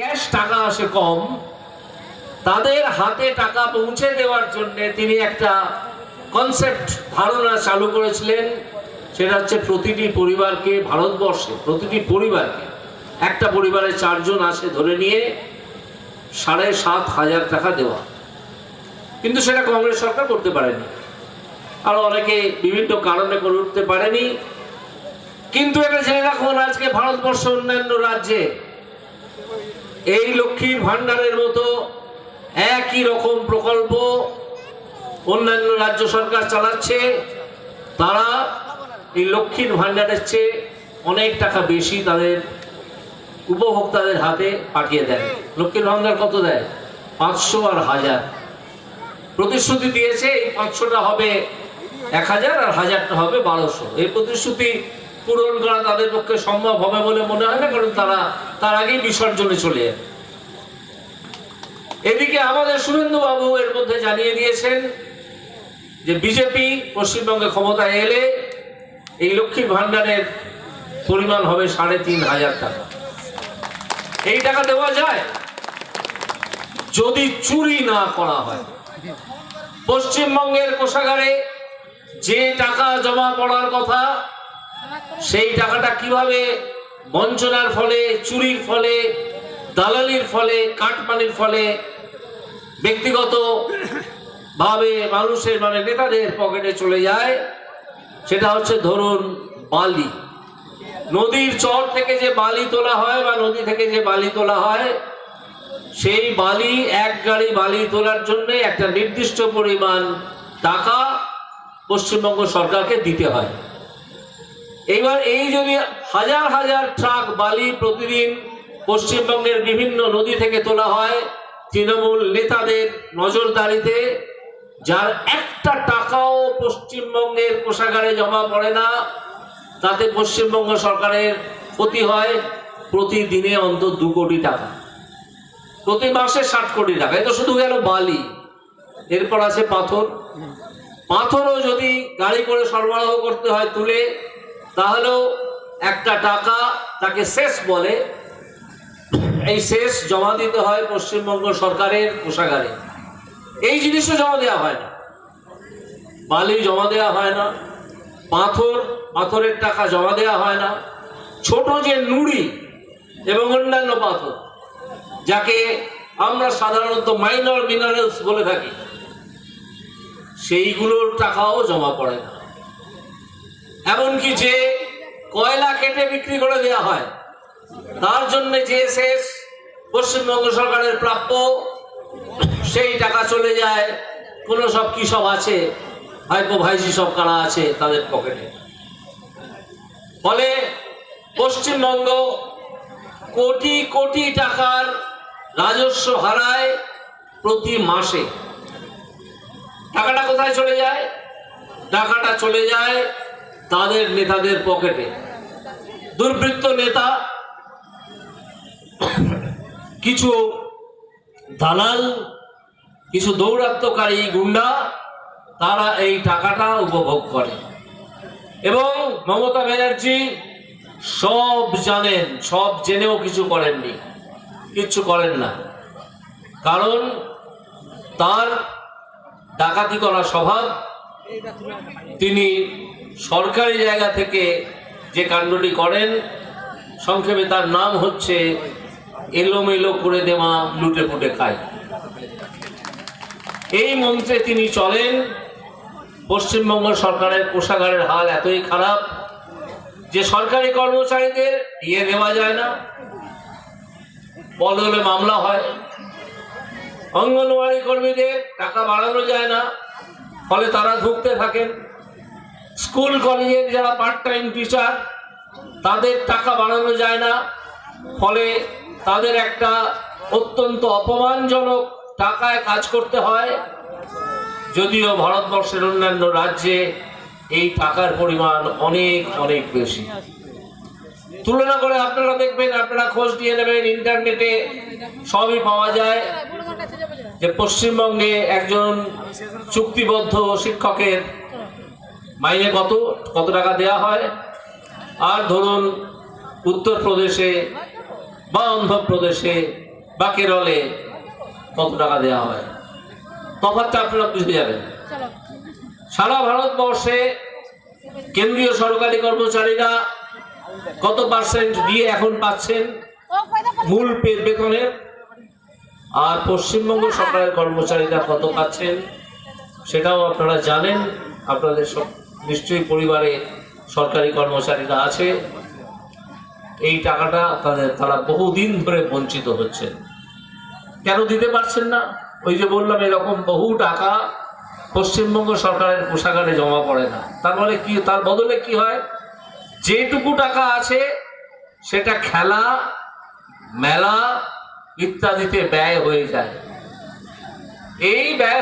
Cash টাকা আসে কম, তাদের হাতে টাকা পৌঁছে দেওয়ার জন্য তিনি একটা কনসেপ্ট, ধারণা চালু করেছিলেন, সেটা হচ্ছে প্রতিটি পরিবারকে, ভারতবর্ষে প্রতিটি পরিবারকে, একটা পরিবারে চারজন আসে ধরে নিয়ে সাড়ে সাত হাজার টাকা দেওয়া। কিন্তু সেটা কংগ্রেস সরকার করতে পারেনি। আর অনেকে বিভিন্ন কারণে করে উঠতে পারেনি। কিন্তু এটা জেনে রাখুন, আজকে ভারতবর্ষ অন্যান্য রাজ্যে এই লক্ষ্মীর ভান্ডারের মতো একই রকম প্রকল্প অন্যান্য রাজ্য সরকার চালাচ্ছে, তারা এই লক্ষ্মীর ভান্ডারের চেয়ে অনেক টাকা বেশি তাদের উপভোক্তাদের হাতে পাঠিয়ে দেয়। লক্ষ্মীর ভান্ডার কত দেয়? পাঁচশো আর হাজার। প্রতিশ্রুতি দিয়েছে এই পাঁচশোটা হবে এক হাজার আর হাজারটা হবে বারোশো। এই প্রতিশ্রুতি পূরণ করা তাদের পক্ষে সম্ভব হবে বলে মনে হয় না, কারণ তারা তার আগেই বিসর্জনে চলে যাবে এদিকে আমাদের শুভেন্দু বাবু এর মধ্যে জানিয়ে দিয়েছেন যে বিজেপি পশ্চিমবঙ্গে ক্ষমতায় এলে এই লক্ষ্মীর ভান্ডারের পরিমাণ হবে সাড়ে তিন হাজার টাকা। এই টাকা দেওয়া যায় যদি চুরি না করা হয়। পশ্চিমবঙ্গের কোষাগারে যে টাকা জমা পড়ার কথা সেই টাকাটা কীভাবে বঞ্চনার ফলে, চুরির ফলে, দালালির ফলে, কাটমানির ফলে ব্যক্তিগত ভাবে মানুষের মানে নেতাদের পকেটে চলে যায়, সেটা হচ্ছে ধরুন বালি। নদীর চর থেকে যে বালি তোলা হয় বা নদী থেকে যে বালি তোলা হয়, সেই বালি, এক গাড়ি বালি তোলার জন্য একটা নির্দিষ্ট পরিমাণ টাকা পশ্চিমবঙ্গ সরকারকে দিতে হয়। এইবার এই যদি হাজার হাজার ট্রাক, বালি প্রতিদিন পশ্চিমবঙ্গের বিভিন্ন নদী থেকে তোলা হয়। তৃণমূল নেতাদের নজরদারিতে, যার একটা টাকাও পশ্চিমবঙ্গের কোষাগারে জমা পড়ে না, তাতে পশ্চিমবঙ্গ সরকারের ক্ষতি হয় প্রতিদিনে অন্তত দু কোটি টাকা। প্রতি মাসে ষাট কোটি টাকা। এ তো শুধু গেল বালি, এরপর আছে পাথর। পাথরও যদি গাড়ি করে সরবরাহ করতে হয় তুলে তাহলেও একটা টাকা তাকে শেষ বলে, এই শেষ জমা দিতে হয় পশ্চিমবঙ্গ সরকারের কোষাগারে। এই জিনিসও জমা দেওয়া হয় না। বালি জমা দেওয়া হয় না, পাথর, পাথরের টাকা জমা দেওয়া হয় না। ছোট যে নুড়ি এবং অন্যান্য পাথর, যাকে আমরা সাধারণত মাইনর মিনারেলস বলে থাকি, সেইগুলোর টাকাও জমা পড়ে না। এমনকি যে কয়লা কেটে বিক্রি করে দেওয়া হয়, তার জন্য যে শেষ পশ্চিমবঙ্গ সরকারের প্রাপ্য, সেই টাকা চলে যায়। কোনো সব কি সব আছে? ভাইপো ভাইজি সব কারা আছে তাদের পকেটে? ফলে পশ্চিমবঙ্গ কোটি কোটি টাকার রাজস্ব হারায় প্রতি মাসে। টাকাটা কোথায় চলে যায়? টাকাটা চলে যায় তাদের নেতাদের পকেটে। দুর্বৃত্ত নেতা, কিছু দালাল, কিছু দৌরাত্মকারী গুন্ডা, তারা এই টাকাটা উপভোগ করে। এবং মমতা ব্যানার্জি সব জানেন, সব জেনেও কিছু করেননি। কিচ্ছু করেন না। কারণ তার ডাকাতি করা স্বভাব তিনি সরকারি জায়গা থেকে যে কাণ্ডটি করেন, সংক্ষেপে তার নাম হচ্ছে এলোমেলো করে দেওয়া, লুটে পুটে খায়। এই মন্ত্রে তিনি চলেন। পশ্চিমবঙ্গ সরকারের কোষাগারের হাল এতই খারাপ যে সরকারি কর্মচারীদের ইয়ে দেওয়া যায় না। বদলে মামলা হয়। অঙ্গনওয়াড়ি কর্মীদের টাকা বাড়ানো যায় না। ফলে তারা ধুকতে থাকেন। স্কুল, কলেজের যারা পার্ট টাইম টিচার তাদের টাকা বাড়ানো যায় না। ফলে তাদের একটা অত্যন্ত অপমানজনক টাকায় কাজ করতে হয়। যদিও ভারতবর্ষের অন্যান্য রাজ্যে এই টাকার পরিমাণ অনেক অনেক বেশি। তুলনা করে আপনারা দেখবেন, আপনারা খোঁজ নিয়ে নেবেন, ইন্টারনেটে সবই পাওয়া যায়। যে পশ্চিমবঙ্গে একজন চুক্তিবদ্ধ শিক্ষকের মাইনে কত? কত টাকা দেয়া হয়? আর ধরুন উত্তরপ্রদেশে বা অন্ধ্রপ্রদেশে বা কেরলে কত টাকা দেওয়া হয়? তফাৎটা আপনারা বুঝে যাবেন। সারা ভারতবর্ষে কেন্দ্রীয় সরকারি কর্মচারীরা কত পার্সেন্ট দিয়ে এখন পাচ্ছেন? মূল বেতনের আর পশ্চিমবঙ্গ সরকারের কর্মচারীরা কত পাচ্ছেন সেটাও আপনারা জানেন। আপনাদের সব নিশ্চয়ই পরিবারে সরকারি কর্মচারীরা আছে। এই টাকাটা তাদের তারা বহুদিন ধরে বঞ্চিত হচ্ছেন কেন দিতে পারছেন না? ওই যে বললাম এরকম বহু টাকা পশ্চিমবঙ্গ সরকারের কোষাগারে জমা পড়ে না। তার মানে কি তার বদলে কি হয়? যেটুকু টাকা আছে সেটা খেলা মেলা ইত্যাদিতে ব্যয় হয়ে যায়। এই ব্যয়